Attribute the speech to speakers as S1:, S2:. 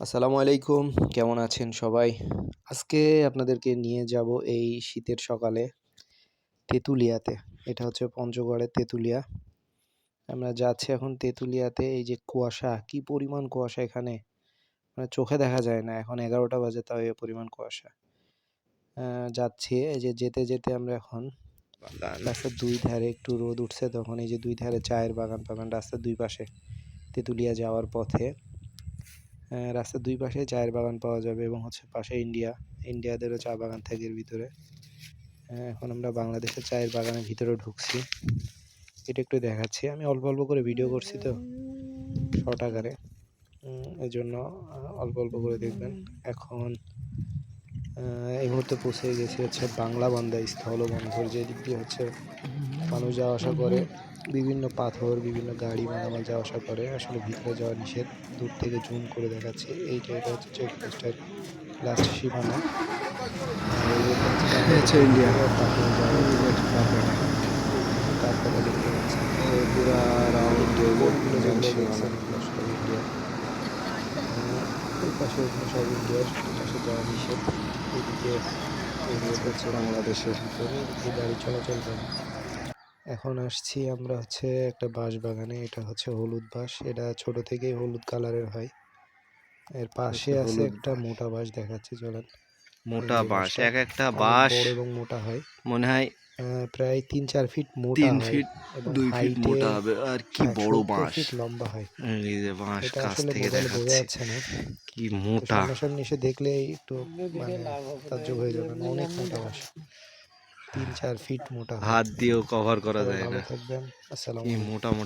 S1: আসসালামু আলাইকুম কেমন আছেন সবাই? আজকে আপনাদেরকে নিয়ে যাব এই শীতের সকালে তেঁতুলিয়াতে। এটা হচ্ছে পঞ্চগড়ের তেঁতুলিয়া। আমরা যাচ্ছি এখন তেঁতুলিয়াতে এই যে কুয়াশা কি পরিমাণ কুয়াশা এখানে? মানে চোখে দেখা যায় না এখন এগারোটা বাজে তাও এ পরিমাণ কুয়াশা। যাচ্ছি এই যে যেতে যেতে আমরা এখন রাস্তার দুই ধারে একটু রোদ উঠছে তখন এই যে দুই ধারে চায়ের বাগান পাবেন রাস্তার দুই পাশে তেঁতুলিয়া যাওয়ার পথে। রাস্তার দুই পাশে চায়ের বাগান পাওয়া যাবে এবং হচ্ছে পাশে ইন্ডিয়া, ইন্ডিয়াদেরও চা বাগান থাকে এর ভিতরে। এখন আমরা বাংলাদেশের চায়ের বাগানের ভিতরে ঢুকছি। এটা একটু দেখাচ্ছি। আমি অল্প অল্প করে ভিডিও করছি তো শর্ট আকারে। এই জন্য অল্প অল্প করে দেখবেন। এখন এই মুহূর্তে পৌঁছে গেছি হচ্ছে বাংলা বান্দা, স্থলবন্দর যে দিক দিয়ে হচ্ছে মানুষ যাওয়া আসা করে বিভিন্ন পাথর বিভিন্ন গাড়ি মালামাল যাওয়া আসা করে। আসলে ভিতরে যাওয়া নিষেধ দূর থেকে জুম করে দেখাচ্ছি। এইটা এটা হচ্ছে চেকপোস্টের লাস্ট সীমানা।
S2: ইন্ডিয়া।
S1: তারপরে দেখতে পাচ্ছি।
S2: পুরা রাউন্ড
S1: ইন্ডিয়া ওই পাশে ওখানে সব ইন্ডিয়ার এই পাশে যাওয়া নিষেধ। এদিকে হচ্ছে বাংলাদেশের। ভিতরে গাড়ি চলাচল করে। এখন আসছি আমরা হচ্ছে একটা বাঁশ বাগানে এটা হচ্ছে হলুদ বাঁশ। এটা ছোট থেকেই হলুদ কালারের হয়। এর পাশে
S2: আচ্ছা,
S1: আছে একটা মোটা বাঁশ দেখাচ্ছি চলেন।
S2: মোটা বাঁশ এক একটা বাঁশ
S1: বড় এবং মোটা হয়।
S2: মনে হয়
S1: প্রায় তিন চার ফিট মোটা
S2: তিন ফিট দুই ফিট মোটা হবে আর কি
S1: হ্যাঁ,
S2: বড় বাঁশ।
S1: লম্বা হয়।
S2: এই যে বাঁশ কাছ থেকে
S1: বোঝা যাচ্ছে না।
S2: কি মোটা।
S1: সামনাসামনি এসে দেখলেই একটু মানে তাজ্জব হয়ে যাবেন অনেক মোটা বাঁশ। তিন চার ফিট মোটা। হয়।
S2: হাত দিয়েও কভার করা
S1: সবাই
S2: যায়
S1: ভালো
S2: না।
S1: থাকবেন। আসসালামু
S2: কি
S1: আলাইকুম।
S2: মোটা মোটা